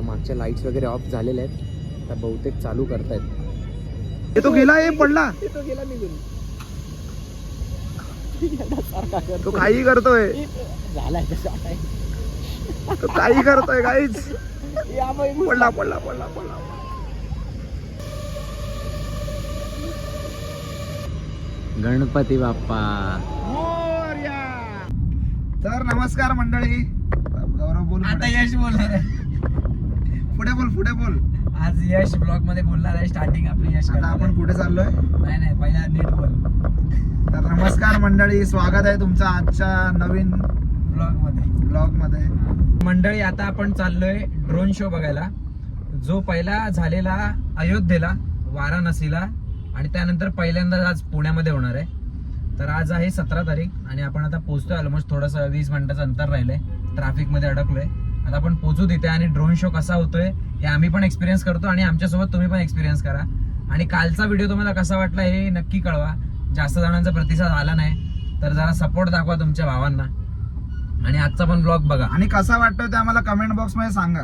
आता मागच्या लाईट्स वगैरे ऑफ झालेल्या आहेत. आता बहुतेक चालू करतायत. तो गेला हे पडला. तो गेला निघून. तो काही करतोय. झालाय तो काही करतोय काहीच. पडला पडला पडला पडला. गणपती बाप्पा. तर नमस्कार मंडळी. गौरव बोल आता. यश बोलणार आहे. पुढे बोल पुढे बोल. आज यश ब्लॉगमध्ये बोलणार आहे स्टार्टिंग आपली यश आता आपण. कुठे चाललोय? नाही नाही पहिला नीट बोल. तर नमस्कार मंडळी स्वागत आहे तुमचं आजच्या नवीन ब्लॉगमध्ये. ब्लॉगमध्ये. मंडळी आता आपण चाललोय ड्रोन शो बघायला. जो पहिला झालेला अयोध्येला वाराणसीला आणि त्यानंतर पहिल्यांदा आज पुण्यामध्ये होणार आहे. तर आज आहे सतरा तारीख आणि आपण आता पोहोचतोय ऑलमोस्ट थोडंसं वीस मिनिटाचं अंतर राहिलंय. ट्रॅफिकमध्ये अडकलोय. आता आपण पोहोचू तिथे आणि ड्रोन शो कसा होतोय हे आम्ही पण एक्सपिरियन्स करतो आणि आमच्यासोबत तुम्ही पण एक्सपिरियन्स करा. आणि कालचा व्हिडिओ तुम्हाला कसा वाटला हे नक्की कळवा. जास्त जणांचा प्रतिसाद आला नाही तर जरा सपोर्ट दाखवा तुमच्या भावांना. आणि आजचा पण ब्लॉग बघा. आणि कसा वाटतोय ते आम्हाला कमेंट बॉक्समध्ये सांगा.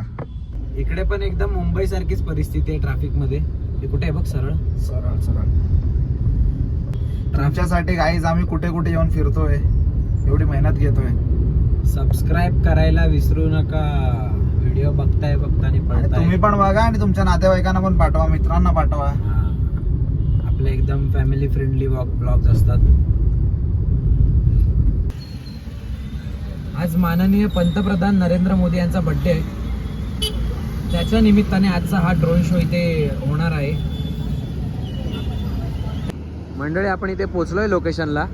इकडे पण एकदम मुंबई सारखीच परिस्थिती आहे ट्रॅफिकमध्ये. हे कुठे आहे बघ सरळ? सरळ सरळ. तुमच्यासाठी गाईज आम्ही कुठे कुठे येऊन फिरतोय एवढी मेहनत घेतोय. सबस्क्राईब करायला विसरू नका. व्हिडिओ बघताय बघताना आणि पडताय. तुम्ही पण बघा आणि तुमच्या नातेवाईकांना पण पाठवा मित्रांना पाठवा. हा. आपले एकदम फॅमिली फ्रेंडली ब्लॉग्स असतात. आज माननीय पंतप्रधान नरेंद्र मोदी यांचा बर्थडे आहे. त्याच्या निमित्ताने आजचा हा ड्रोन शो इथे होणार आहे. मंडळी आपण इथे पोचलोय लोकेशनला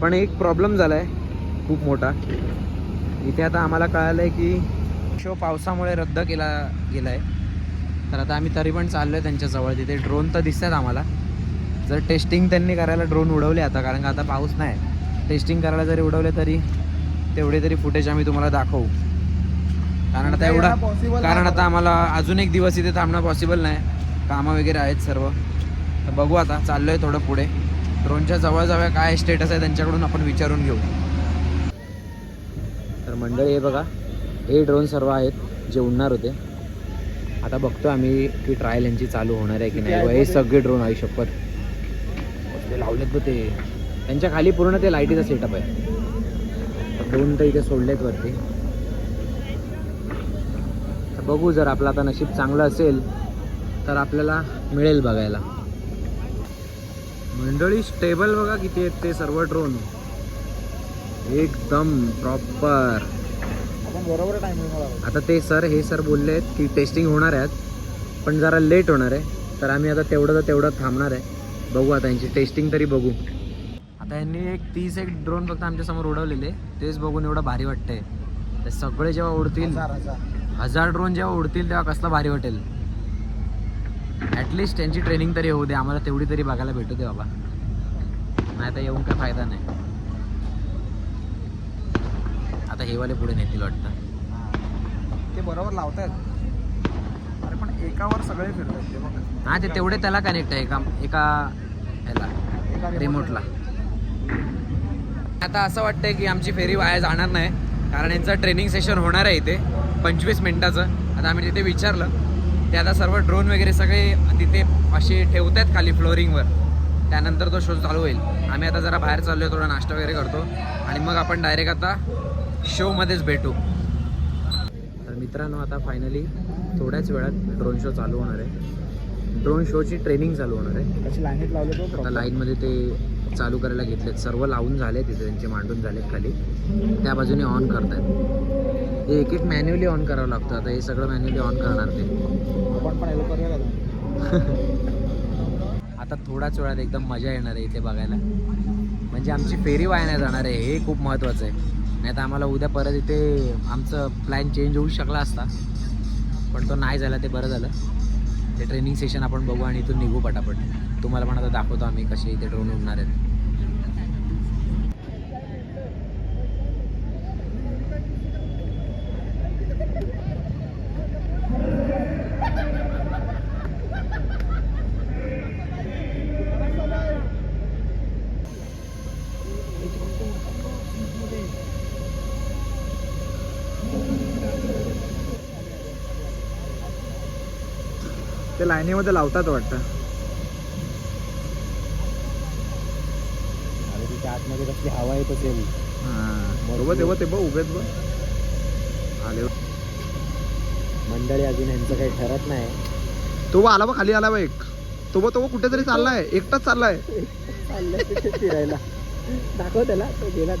पण एक प्रॉब्लेम झालाय. खूप मोठा. इथे आता आम्हाला कळालंय की शो पावसामुळे रद्द केला गेलाय. तर आता आम्ही तरी पण चाललोय त्यांच्या जवळ. तिथे ड्रोन तर दिसतात आम्हाला. जर टेस्टिंग त्यांनी करायला ड्रोन उडवले आता कारण का आता पाऊस नाही. टेस्टिंग करायला जरी उडवले तरी तेवढे तरी फुटेज आम्ही तुम्हाला दाखवू. कारण आता एवढा कारण. आता आम्हाला अजून एक दिवस इथे थांबणं पॉसिबल नाही. कामं वगैरे आहेत सर्व. तर बघू आता चाललोय थोडं पुढे. ड्रोनच्या जवळ जवळ काय स्टेटस आहे त्यांच्याकडून आपण विचारून घेऊ. मंडळी हे बघा. हे ड्रोन सर्व आहेत जे उडणार होते. आता बघतो आम्ही की ट्रायल यांची चालू होणार आहे की नाही. हे सगळे ड्रोन आहे शपथ. ते लावलेत बघ ते. त्यांच्या खाली पूर्ण ते लाईटीचा सेटअप आहे. ड्रोन तर इथे सोडलेत वरती. तर बघू जर आपलं आता नशीब चांगलं असेल तर आपल्याला मिळेल बघायला. मंडळी स्टेबल बघा किती आहेत ते सर्व ड्रोन एकदम प्रॉपर बरोबर टायमिंग आता ते सर हे सर बोलले आहेत की टेस्टिंग होणार आहेत पण जरा लेट होणार आहे. तर आम्ही आता तेवढं तर तेवढं थांबणार आहे. बघू आता यांची टेस्टिंग तरी बघू. आता यांनी एक तीस एक ड्रोन फक्त आमच्यासमोर उडवलेले. तेच बघून एवढं भारी वाटतंय. ते सगळे जेव्हा उडतील हजार ड्रोन जेव्हा उडतील तेव्हा कसलं भारी वाटेल. ॲटलिस्ट त्यांची ट्रेनिंग तरी होऊ दे. आम्हाला तेवढी तरी बघायला भेटू दे बाबा. नाही तर येऊन काय फायदा नाही. आता हे वाले पुढे नेतील वाटतं. ते बरोबर लावतायत. अरे पण एकावर सगळे फिरतात हा ते तेवढे त्याला कनेक्ट आहे. एका एका ह्याला रिमोटला आता असं वाटतंय की आमची फेरी वाया जाणार नाही. कारण यांचं ट्रेनिंग सेशन होणार आहे इथे. पंचवीस मिनिटाचं. आता आम्ही तिथे विचारलं. ते आता सर्व ड्रोन वगैरे सगळे तिथे असे ठेवतात खाली फ्लोरिंगवर त्यानंतर तो शो चालू होईल. आम्ही आता जरा बाहेर चाललोय थोडा नाश्ता वगैरे करतो. आणि मग आपण डायरेक्ट आता शोमध्येच भेटू. तर मित्रांनो आता फायनली थोड्याच वेळात ड्रोन शो चालू होणार आहे. ड्रोन शोची ट्रेनिंग चालू होणार आहे. कशी लाईनीत लावले तो आता लाईनमध्ये ते चालू करायला घेतलेत. सर्व लावून झाले तिथे त्यांचे मांडून झालेत खाली. त्या बाजूने ऑन करतायत. हे एक एक मॅन्युअली ऑन करावं लागतं. आता हे सगळं मॅन्युअली ऑन करणार ते. आता थोड्याच वेळात एकदम मजा येणार आहे इथे बघायला. म्हणजे आमची फेरी वाया जाणार आहे. हे खूप महत्त्वाचं आहे. नाही तर आम्हाला उद्या परत इथे आमचं प्लॅन चेंज होऊ शकला असता. पण तो नाही झाला ते बरं झालं. ते ट्रेनिंग सेशन आपण बघू आणि इथून निघू पटापट. तुम्हाला पण आता दाखवतो आम्ही कसे इथे ड्रोन उडणार आहेत. ते लाईनीमध्ये लावतात वाटतं. तिच्या आतमध्ये कसली हवा येत असेल. बरोबर तेव्हा ते बघ उभेच बघ. आले. मंडळी अजून यांचं काही ठरत नाही. तो बघ आला बघ खाली आला बघ एक. तो बघ तो कुठेतरी चाललाय. एकटाच चाललाय. फिरायला. दाखव त्याला. तो गेला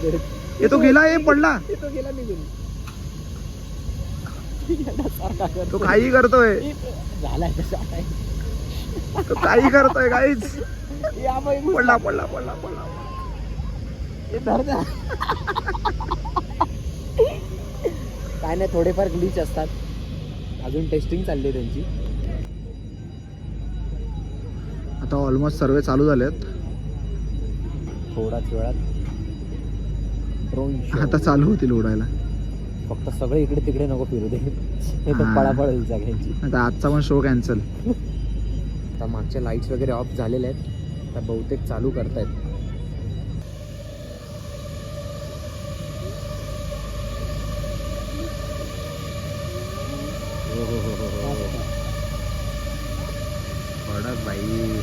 तो गेला ए पडला. तो गेला निघून. करतो. तो काही करतोय. झालाय तसा आहे. तो काही करतोय काहीच. या बाई, पडला पडला पडला पडला. हे धर. काय नाही थोडेफार ग्लिच असतात. अजून टेस्टिंग चालली आहे त्यांची. आता ऑलमोस्ट सर्वे चालू झालेत. थोड्याच वेळात. ड्रोन आता चालू होतील उडायला फक्त सगळे इकडे तिकडे नको फिरू दे. हे तर. पळापळ होईल सगळ्यांची आता आजचा पण शो कॅन्सल आता मागच्या लाईट्स वगैरे ऑफ झालेल्या आहेत. आता बहुतेक चालू करतायत. कडक बाई.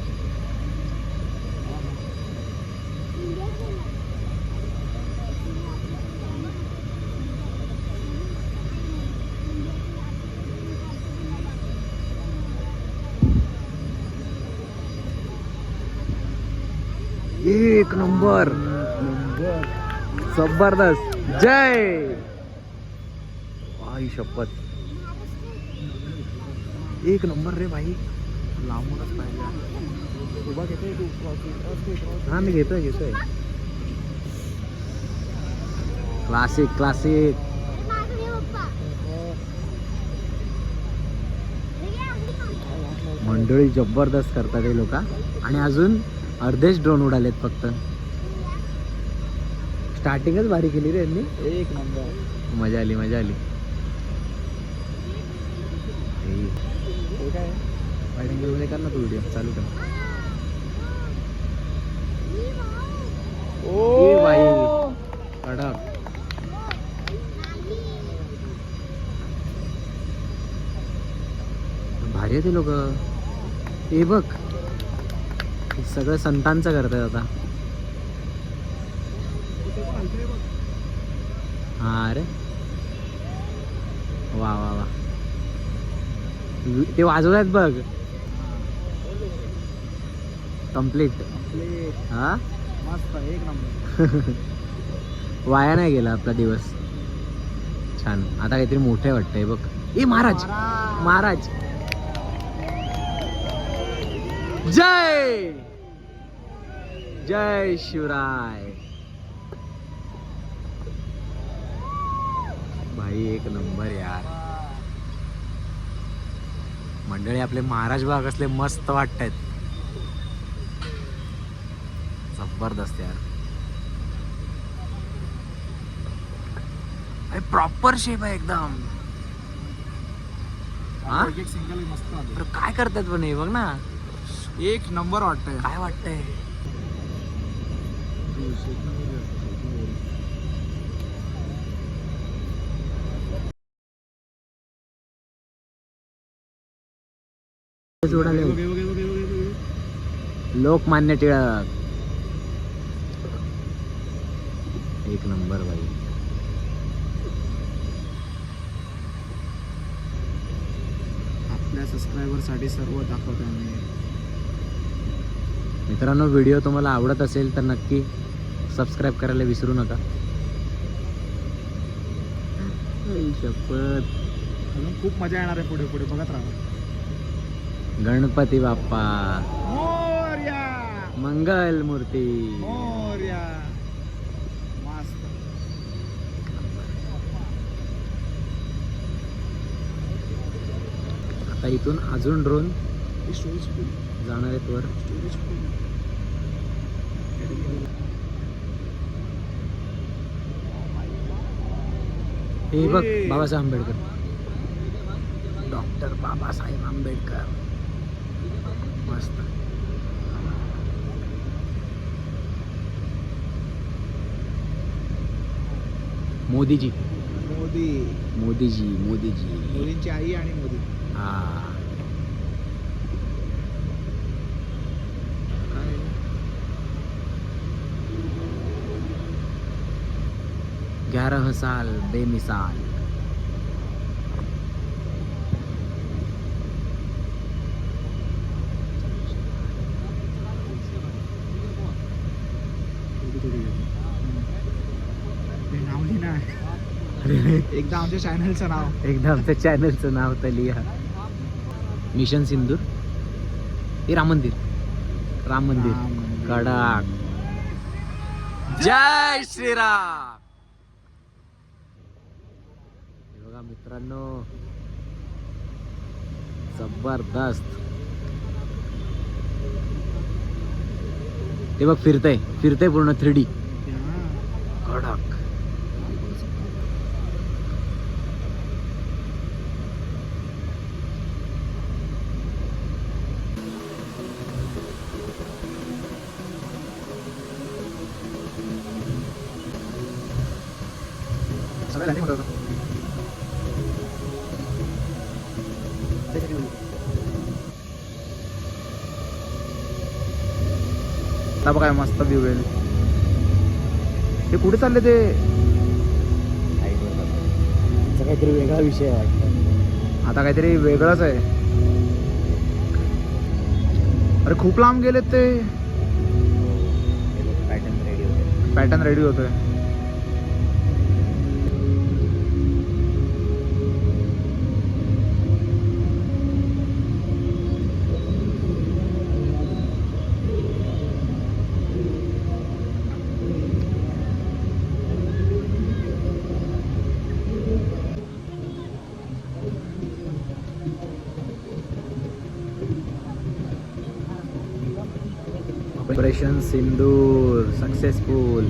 एक नंबर. जबरदस्त. जय. आई शपथ. एक नंबर रे भाई लांबूनच पाहिजे उभा घेतोय तू हा मी घेतोय घेतोय. क्लासिक क्लासिक मंडळी जबरदस्त करतात हे लोक. आणि अजून अर्धेच ड्रोन उडालेत फक्त. स्टार्टिंगच भारी केली रे यांनी. एक नंबर मजा आली मजा आली हे, हे काय angle मध्ये कर ना तू व्हिडिओ? चालू कर ए बाई कडक. भारी आहे ते लोक. ए बघ. सगळं संतांचं करतात आता. हा अरे. वा वा वा. ते वाजवतात बघ. कंप्लीट हा? मस्त एक नंबर वाया नाही गेला आपला दिवस. छान. आता काहीतरी मोठे वाटतंय बघ. ए महाराज! महाराज! जय! जय शिवराय! भाई एक नंबर यार. मंडळी आपले महाराज बाग असले मस्त वाटतायत. जबरदस्त यार. अरे प्रॉपर शेप आहे एकदम. हा? एक सिंगल मस्त आले. अरे काय करतात पण हे बघ ना. एक नंबर वाटतंय. काय वाटतंय? उडाले लोकमान्य टिळक. एक नंबर बाई. आपल्या सबस्क्रायबरसाठी सर्व दाखवतो आम्ही. मित्रांनो व्हिडिओ तुम्हाला आवडत असेल तर नक्की सबस्क्राईब करायला विसरू नका. शपथ. अजून खूप मजा येणार आहे पुढे पुढे. बघत राहा. गणपती बाप्पा. मोर्या. मंगल मूर्ती इथून अजून ड्रोन जाणार आहेत वर. हे बघ बाबासाहेब आंबेडकर. डॉक्टर बाबासाहेब आंबेडकर. मस्त. मोदीजी. मोदी. मोदीजी मोदीजी. मोदींची आई आणि मोदी. हा। ग्यारह साल बेमिसाल। नाव लिहिना एकदा आमच्या चॅनलचं नाव एकदा आमच्या चॅनलचं नाव तर लिहा मिशन सिंदूर. हे राम मंदिर. राम मंदिर. कडक. जय श्रीराम. बघा मित्रांनो. जबरदस्त. ते बघ फिरतय. फिरतय पूर्ण थ्री डी कडक. आता बघा मस्त व्ह्यू आहे. हे कुठे चालले ते? काहीतरी वेगळा विषय आहे वाटतं. आता काहीतरी वेगळंच आहे. अरे खूप लांब गेलेत ते. पॅटर्न रेडी होते. पॅटर्न रेडी होतोय. ऑपरेशन सिंदूर सक्सेसफुल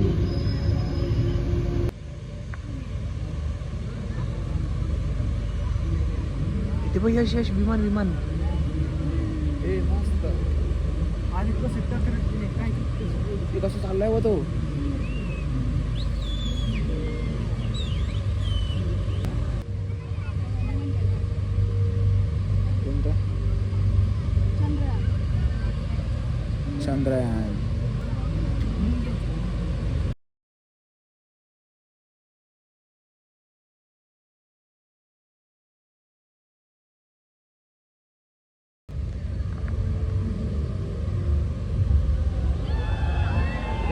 ते बघ यश यश विमान विमान. कसं चाललाय व तो? चंद्रयान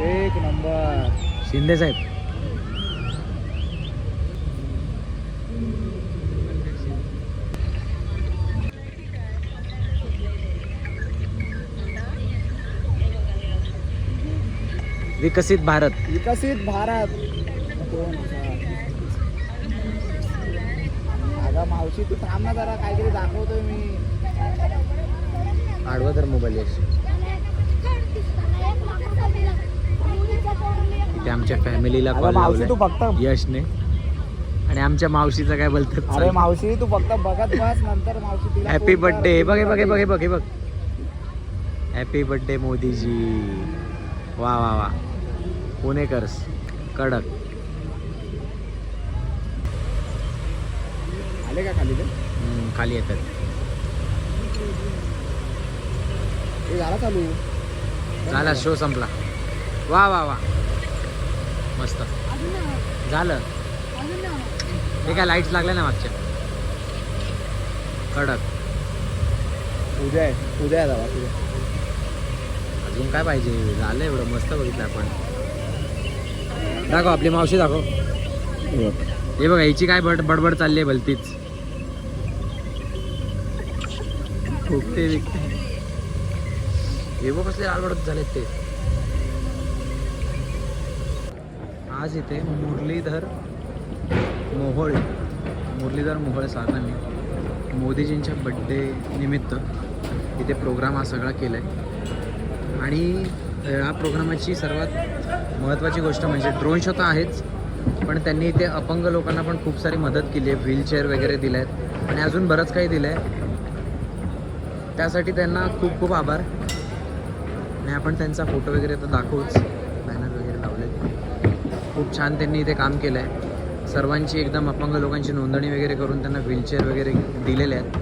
एक नंबर शिंदे साहेब विकसित भारत. विकसित भारत. दोन अगं मावशी तू थांब ना जरा काहीतरी दाखवतोय मी. आडवा तर मोबाईल यश इथे आमच्या फॅमिलीला अगं कॉल मावशी तू लावलाय फक्त यशने. आणि आमच्या मावशीचं काय बोलतात? अरे मावशी तू फक्त बघत बस नंतर मावशी तिला हॅपी कर. बर्थडे हे बघ हे बघ हे बघ हे बघ हे बघ. Happy birthday Modiji. वा वा वा. पुणेकर्स कडक. आले का खाली ते? खाली येतात. हे झाला चालू? झाला शो संपला. वा वा वा. मस्त. झालं. हे काय लाईट्स लागल्या ना मागच्या? कडक. उद्या आहे. उद्या जावा अजून काय पाहिजे? झालं एवढं. मस्त बघितलं आपण. दाखव आपली मावशी दाखव. हे बघा हिची काय बड बडबड चालली आहे भलतीच. फुकते विकते हे बघ कसले आलबडत झालेत ते. आज इथे मुरलीधर मोहोळ. मुरलीधर मोहोळ साधन मोदीजींच्या बड्डे निमित्त इथे प्रोग्राम हा सगळा केला आहे आणि ह्या प्रोग्रामाची सर्वात महत्त्वाची गोष्ट म्हणजे ड्रोन शो तर आहेच पण त्यांनी इथे अपंग लोकांना पण खूप सारी मदत केली आहे. व्हीलचेअर वगैरे दिल्या आहेत आणि अजून बरंच काही दिलं आहे त्यासाठी त्यांना खूप खूप आभार. आणि आपण त्यांचा फोटो वगैरे तर दाखवूच. बॅनर वगैरे लावलेत. खूप छान त्यांनी इथे काम केलं आहे सर्वांची एकदम अपंग लोकांची नोंदणी वगैरे करून त्यांना व्हीलचेअर वगैरे दिलेले आहेत.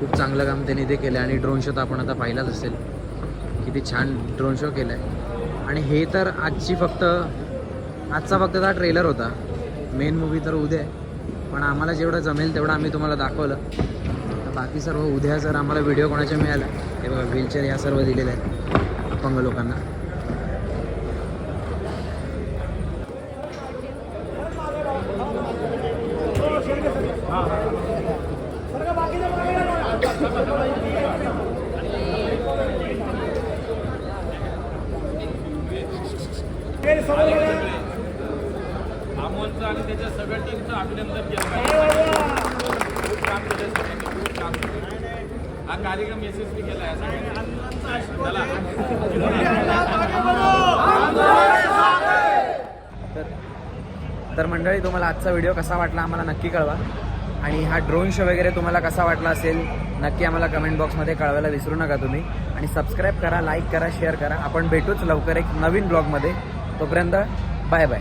खूप चांगलं काम त्यांनी इथे केलं आहे आणि ड्रोन शो तर आपण आता पाहिलाच असेल. किती छान ड्रोन शो केला आहे आणि हे तर आजची फक्त आजचा फक्त हा ट्रेलर होता. मेन मूवी तर उद्या आहे. पण आम्हाला जेवढं जमेल तेवढं आम्ही तुम्हाला दाखवलं. तर बाकी सर्व उद्या जर आम्हाला व्हिडिओ कोणाच्या मिळाला हे बघा व्हीलचेअर या सर्व दिलेल्या आहेत. अपंग लोकांना. अमोलचं आणि त्याच्या सगळ्या टीमचं अभिनंदन केलं पाहिजे. हा कार्यक्रम यशस्वी केला आहे तर मंडळी तुम्हाला आजचा व्हिडिओ कसा वाटला आम्हाला नक्की कळवा. आणि हा ड्रोन शो वगैरे तुम्हाला कसा वाटला असेल नक्की आम्हाला कमेंट बॉक्समध्ये कळवायला विसरू नका तुम्ही. आणि सबस्क्राईब करा लाईक करा शेअर करा. आपण भेटूच लवकर एक नवीन ब्लॉगमध्ये तोपर्यंत बाय बाय